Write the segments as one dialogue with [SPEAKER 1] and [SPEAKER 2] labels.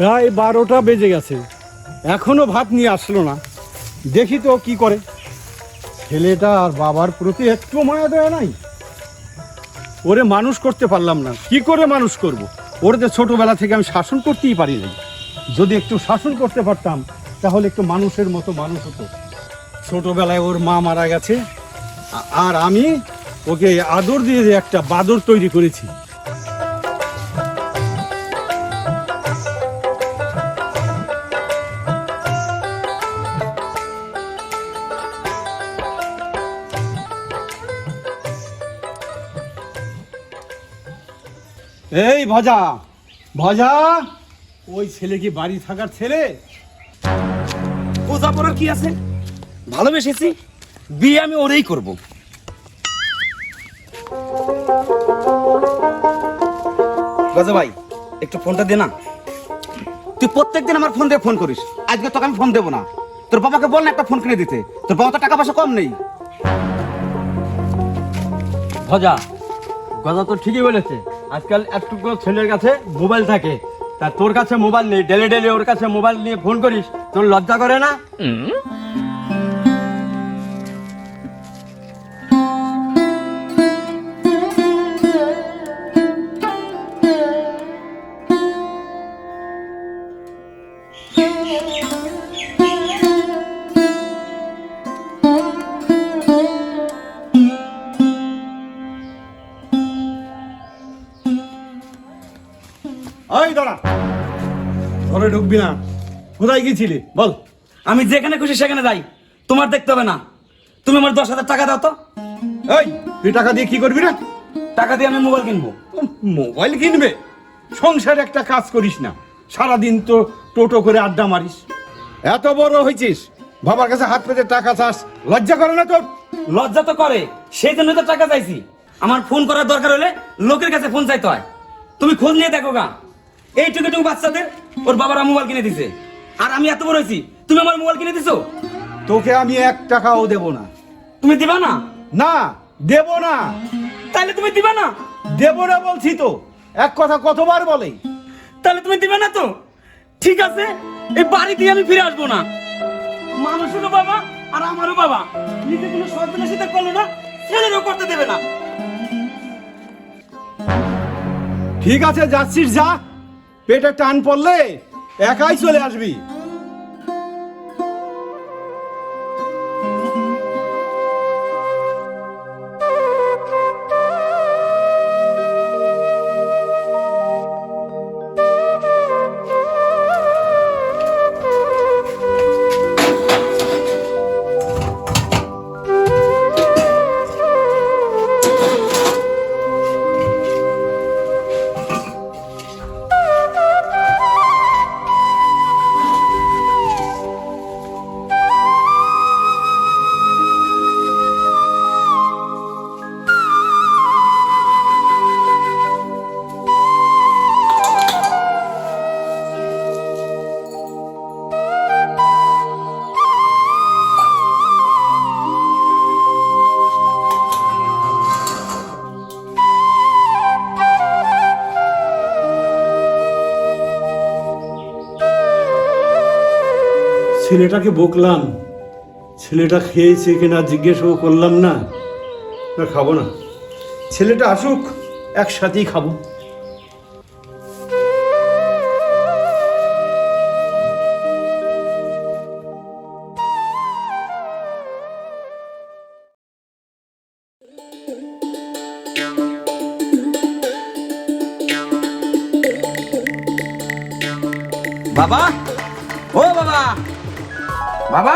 [SPEAKER 1] প্রায় বারোটা বেজে গেছে। এখনও ভাত নিয়ে আসলো না। দেখি তো কি করে। ছেলেটা আর বাবার প্রতি একটু মায়া দেয় নাই। ওরে মানুষ করতে পারলাম না। কি করে মানুষ করব। ওর যে ছোটবেলা থেকে আমি শাসন করতেই পারি নাই। যদি একটু শাসন করতে পারতাম, তাহলে একটু মানুষের মতো মানুষ হতো। ছোটবেলায় ওর মা মারা গেছে। আর আমি ওকে আদর দিয়ে একটা বাদর তৈরি করেছি। এই ভজা ভজা, ওই ছেলে কি বাড়ি থাকার ছেলে?
[SPEAKER 2] বোঝা পড়ার কি আছে? ভালোবেসেছি, বিয়ে আমি ওরেই করব। গজা ভাই, একটু ফোনটা দে না। তুই প্রত্যেকদিন আমার ফোন দিয়ে ফোন করিস। আজকে তোকে আমি ফোন দেবো না। তোর বাবাকে বল না একটা ফোন কিনে দিতে। তোর বাবা তো টাকা পয়সা কম নেই।
[SPEAKER 3] ভজা, গজা তো ঠিকই বলেছে। আজকাল একটুকু ছেলের কাছে মোবাইল থাকে। তা তোর কাছে মোবাইল নেই, ডেলে ডেলে ওর কাছে মোবাইল নিয়ে ফোন করিস, তোর লজ্জা করে না?
[SPEAKER 1] ওই ঢুকবি না। কোথায় গেছিলি বল।
[SPEAKER 2] আমি যেখানে খুশি সেখানে যাই। তোমার দেখতে হবে না। তুমি আমার দশ হাজার টাকা দাও তো।
[SPEAKER 1] এই তুই টাকা দিয়ে কি করবি না
[SPEAKER 2] টাকা দিয়ে আমি মোবাইল কিনবো।
[SPEAKER 1] মোবাইল কিনবে? সংসার একটা কাজ করিস না। সারাদিন তো টোটো করে আড্ডা মারিস। এত বড় হয়েছিস বাবার কাছে হাত পেতে টাকা চাস লজ্জা করে না তোর?
[SPEAKER 2] লজ্জা তো করে সেই জন্য তো টাকা চাইছি। আমার ফোন করার দরকার হলে লোকের কাছে ফোন চাইতে হয়। তুমি খোঁজ নিয়ে দেখো গা। এইটুকু টুকু বাচ্চাদের ওর বাবারা মোবাইল কিনে দিছে। আর আমি এত বড় হয়েছি তুমি আমার মোবাইল কিনে দিছো?
[SPEAKER 1] তোকে আমি এক টাকাও দেব না।
[SPEAKER 2] তুমি দিবা না?
[SPEAKER 1] না দেব না।
[SPEAKER 2] তাহলে তুমি দিবা না?
[SPEAKER 1] দেব না বলছি তো এক কথা কতবার বলে?
[SPEAKER 2] তাহলে তুমি দিবে না তো? ঠিক আছে এই বাড়ি দিয়ে আমি ফিরে আসব না। মানুষেরও বাবা আর আমারও বাবা। নিজে কোনো সর্বনাশিতা করল না ছেলেরও করতে দেবে না।
[SPEAKER 1] ঠিক আছে যাচ্ছিস যা। পেটে টান পড়লে একাই চলে আসবি। ছেলেটাকে বকলাম। ছেলেটা খেয়েছে কিনা জিজ্ঞেসও করলাম না। খাব না। ছেলেটা আসুক, একসাথেই খাব।
[SPEAKER 2] বাবা বাবা।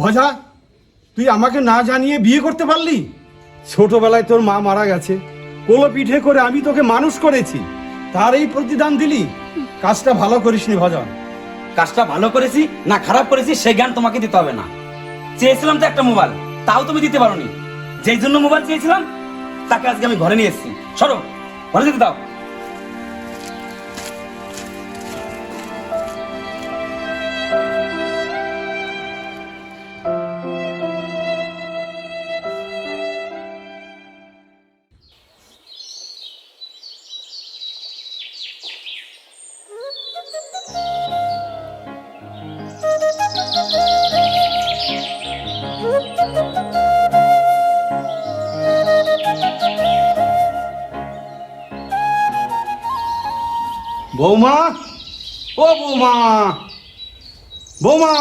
[SPEAKER 1] ভজা তুই আমাকে না জানিয়ে বিয়ে করতে পারলি? ছোটবেলায় তোর মা মারা গেছে। কোলো পিঠে করে আমি তোকে মানুষ করেছি। তার এই প্রতিদান দিলি? কাজটা ভালো করিসনি ভজা।
[SPEAKER 2] কাজটা ভালো করেছি না খারাপ করেছি সে জ্ঞান তোমাকে দিতে হবে না। চেয়েছিলাম তো একটা মোবাইল তাও তুমি দিতে পারোনি। যেই জন্য মোবাইল চেয়েছিলাম তাকে আজকে আমি ঘরে নিয়ে এসেছি। সরো ঘরে যেতে দাও।
[SPEAKER 1] বৌমা? ও বৌমা! বৌমা!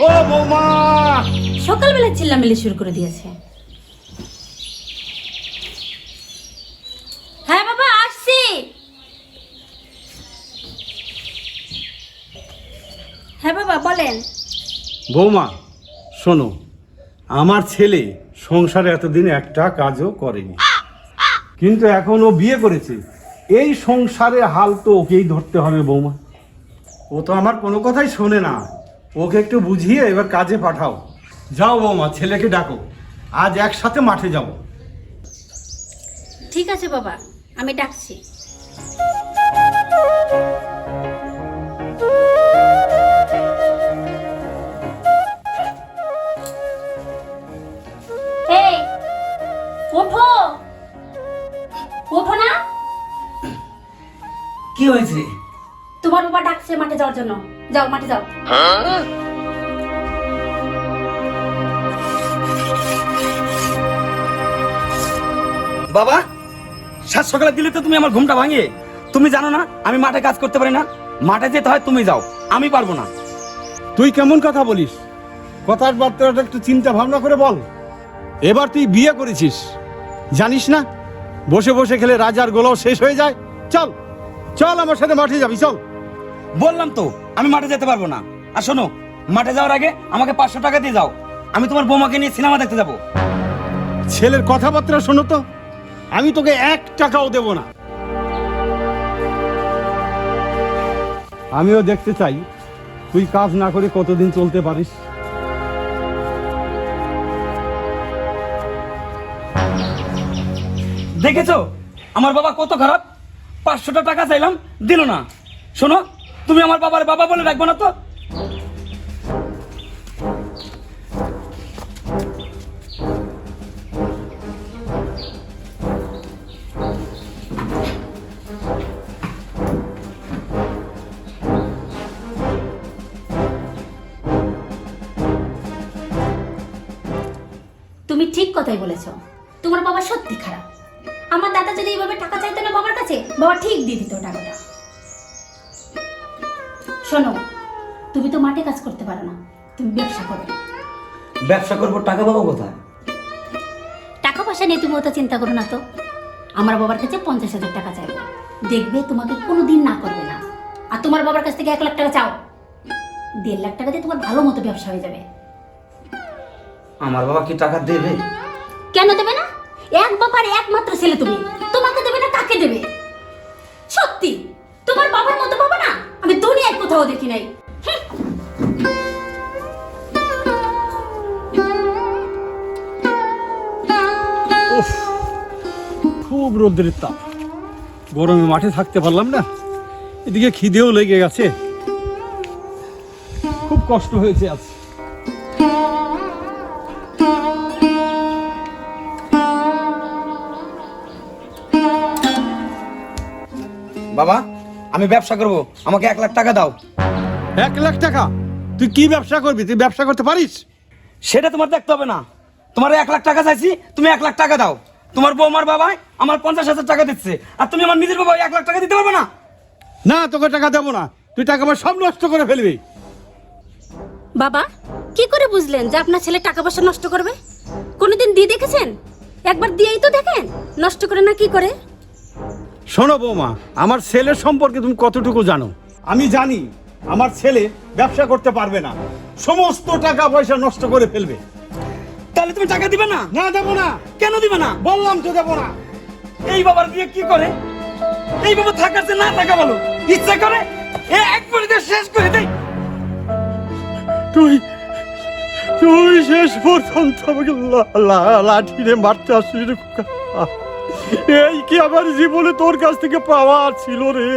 [SPEAKER 1] ও বৌমা!
[SPEAKER 4] সকালবেলা চিল্লামিল্লি শুরু করে দিয়েছে। হ্যাঁ বাবা আসছি। হ্যাঁ বাবা বলেন।
[SPEAKER 1] বৌমা শোনো আমার ছেলে সংসারে এতদিন একটা কাজও করেনি। কিন্তু এখন ও বিয়ে করেছে। এই সংসারে হাল তো ওকেই ধরতে হবে বৌমা। ও তো আমার কোনো কথাই শোনে না। ওকে একটু বুঝিয়ে এবার কাজে পাঠাও। যাও বৌমা ছেলেকে ডাকো। আজ একসাথে মাঠে যাব।
[SPEAKER 4] ঠিক আছে বাবা আমি ডাকছি। যাওয়ার জন্য। যাও মাঠে যাও
[SPEAKER 2] বাবা সাত সকালে দিলে তো তুমি আমার ঘুমটা ভাঙিয়ে তুমি জানো না আমি মাঠে কাজ করতে পারি না। মাঠে যেতে হয় তুমি যাও। আমি পারব না।
[SPEAKER 1] তুই কেমন কথা বলিস? কথার বার্তাটা একটু চিন্তা ভাবনা করে বল। এবার তুই বিয়ে করেছিস। জানিস না? বসে বসে খেলে রাজার গোলাও শেষ হয়ে যায়। চল চল আমার সাথে মাঠে যাবি চল।
[SPEAKER 2] বললাম তো আমি মাঠে যেতে পারব না। আর শোনো মাঠে যাওয়ার আগে আমাকে পাঁচশো টাকা দিয়ে যাও। আমি তোমার বৌমাকে নিয়ে সিনেমা দেখতে যাব।
[SPEAKER 1] ছেলের কথাবার্তা শোনো তো আমি তোকে এক টাকাও দেব না। আমিও দেখতে চাই তুই কাজ না করে কতদিন চলতে পারিস।
[SPEAKER 2] দেখেছ? আমার বাবা কত খারাপ? পাঁচশোটা টাকা চাইলাম দিল না। শোনো তুমি আমার বাবার বাবা বলে রাখব না তো?
[SPEAKER 4] তুমি ঠিক কথাই বলেছ। তোমার বাবা সত্যি খারাপ। আমার দাদা যদি এইভাবে টাকা চাইতো না বাবার কাছে, বাবা ঠিক দিয়ে দিত টাকাটা। শোনো তুমি তো মাঠে কাজ করতে পারো না তুমি ব্যবসা করো
[SPEAKER 2] ব্যবসা করব টাকা পাবো কোথায়?
[SPEAKER 4] টাকা পয়সা নিয়ে তুমি অত চিন্তা করো না তো। আমার বাবার কাছে পঞ্চাশ হাজার টাকা চাইব দেখবে তোমাকে কোনো দিন না করবে না। আর তোমার বাবার কাছ থেকে এক লাখ টাকা চাও। দেড় লাখ টাকা দিয়ে তোমার ভালো মতো ব্যবসা হয়ে যাবে।
[SPEAKER 2] আমার বাবা কি টাকা দেবে?
[SPEAKER 4] কেন দেবে না? এক বাবার একমাত্র ছেলে তুমি। তোমাকে দেবে না কাকে দেবে? সত্যি তোমার বাবার মতো বাবা কোথাও দেখি নাই।
[SPEAKER 1] খুব রোদ্রের তাপ। গরমে মাঠে থাকতে পারলাম না। এদিকে খিদেও লেগে গেছে। খুব কষ্ট হয়েছে আজ।
[SPEAKER 2] বাবা আমি ব্যবসা করব। আমাকে এক লাখ টাকা দাও।
[SPEAKER 1] এক লাখ টাকা? তুই কি ব্যবসা করবি? তুই ব্যবসা করতে পারিস?
[SPEAKER 2] সেটা তোমার দেখতে হবে না। তোমার এক লাখ টাকা চাইছি তুমি এক লাখ টাকা দাও। তোমার বৌমার বাবাই আমার পঞ্চাশ হাজার টাকা দিচ্ছে। আর তুমি আমার নিজের বাবা এক লাখ টাকা দিতে পারবে না?
[SPEAKER 1] না তোকে টাকা দেবো না। তুই টাকা আমার সব নষ্ট করে ফেলবি।
[SPEAKER 4] বাবা কি করে বুঝলেন যে আপনার ছেলে টাকা পয়সা নষ্ট করবে? কোনোদিন দিয়ে দেখেছেন? একবার দিয়েই তো দেখেন। নষ্ট করে না কি করে?
[SPEAKER 1] শোনো বৌমা আমার ছেলের সম্পর্কে তুমি কতটুকু জানো? আমি জানি আমার ছেলে ব্যবসা করতে পারবে না। সমস্ত টাকা পয়সা নষ্ট করে ফেলবে।
[SPEAKER 2] তাহলে তুমি টাকা দিবে না?
[SPEAKER 1] না দেবো না।
[SPEAKER 2] কেন দিবে না?
[SPEAKER 1] বললাম তো দেবো না।
[SPEAKER 2] এই বাবার দিয়ে কি করে? এই বাবা থাকার না থাকা ভালো। ইচ্ছা করে এ এক মিনিটে শেষ করে দেয়
[SPEAKER 1] তুই তুই শেষ পর্যন্ত আমাকে লা- লা- লাঠিরে মারতে রে খোকা। এই কি আমার জীবনে তোর কাছ থেকে পাওয়া ছিল রে?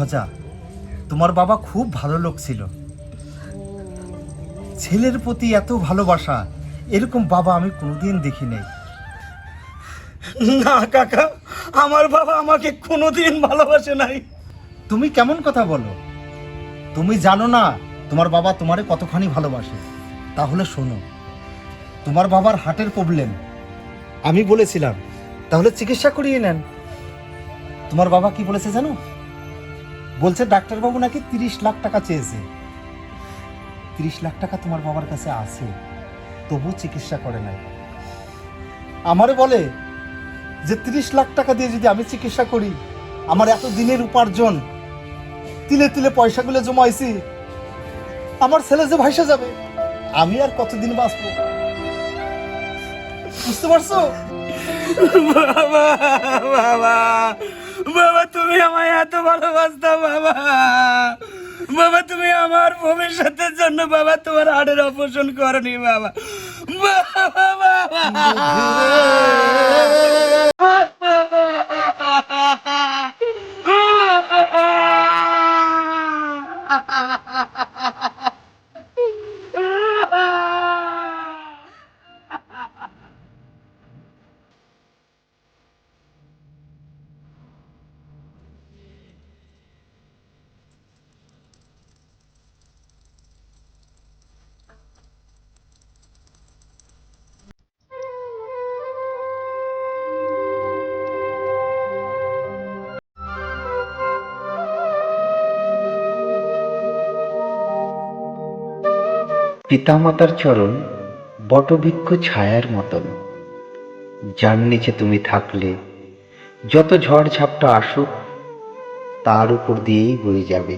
[SPEAKER 5] ভজা। তোমার বাবা খুব ভালো লোক ছিল। ছেলের প্রতি এত ভালোবাসা, এরকম বাবা আমি কোনোদিন দেখি নাই
[SPEAKER 1] না, কাকা, আমার বাবা আমাকে কোনোদিন ভালোবাসে নাই।
[SPEAKER 5] তুমি কেমন কথা বলো? তুমি জানো না, তোমার বাবা তোমারে কতখানি ভালোবাসে। তাহলে শোনো, তোমার বাবার হার্টের প্রবলেম। আমি বলেছিলাম, তাহলে চিকিৎসা করিয়ে নেন। তোমার বাবা কি বলেছে জানো? বলছে ডাক্তারবাবু নাকি তিরিশ লাখ টাকা চেয়েছে। তিরিশ লাখ টাকা তোমার বাবার কাছে আছে, তবু চিকিৎসা করে নাই। আমারে বলে যে তিরিশ লাখ টাকা দিয়ে যদি আমি চিকিৎসা করি, আমার এত দিনের উপার্জন, তিলে তিলে পয়সাগুলো জমাইছি, আমার ছেলে যে ভাইসা যাবে, আমি আর কতদিন বাঁচবো? বুঝতে পারছ?
[SPEAKER 2] বাবা বাবা বাবা, তুমি আমায় এত ভালোবাসতো, বাবা। বাবা, তুমি আমার ভবিষ্যতের জন্য, বাবা, তোমার হাড়ের অপোষণ করনি, বাবা। বাবা
[SPEAKER 6] পিতামাতার চরণ বটবৃক্ষ ছায়ার মতন। যার নিচে তুমি থাকলে, যত ঝড় ঝাপটা আসুক, তার উপর দিয়েই বয়ে যাবে।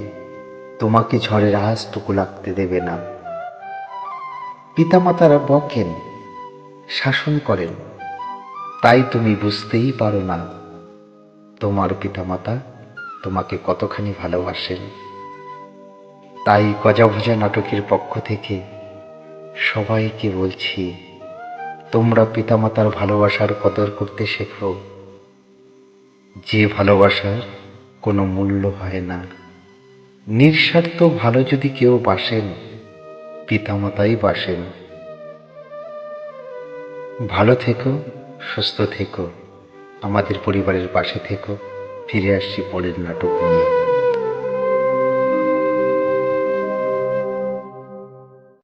[SPEAKER 6] তোমাকে ঝড়ের আঁচটুকু লাগতে দেবে না। পিতামাতারা বকেন, শাসন করেন। তাই তুমি বুঝতেই পারো না, তোমার পিতামাতা তোমাকে কতখানি ভালোবাসেন। তাই গজাভজা নাটকের পক্ষ থেকে সবাইকে বলছি, তোমরা পিতামাতার ভালোবাসার কদর করতে শেখো। যে ভালোবাসার কোনো মূল্য হয় না। নিঃস্বার্থ ভালো যদি কেউ বাসেন, পিতামাতাই বাসেন। ভালো থেকো, সুস্থ থেকো, আমাদের পরিবারের পাশে থেকো, ফিরে আসছি পরের নাটক নিয়ে।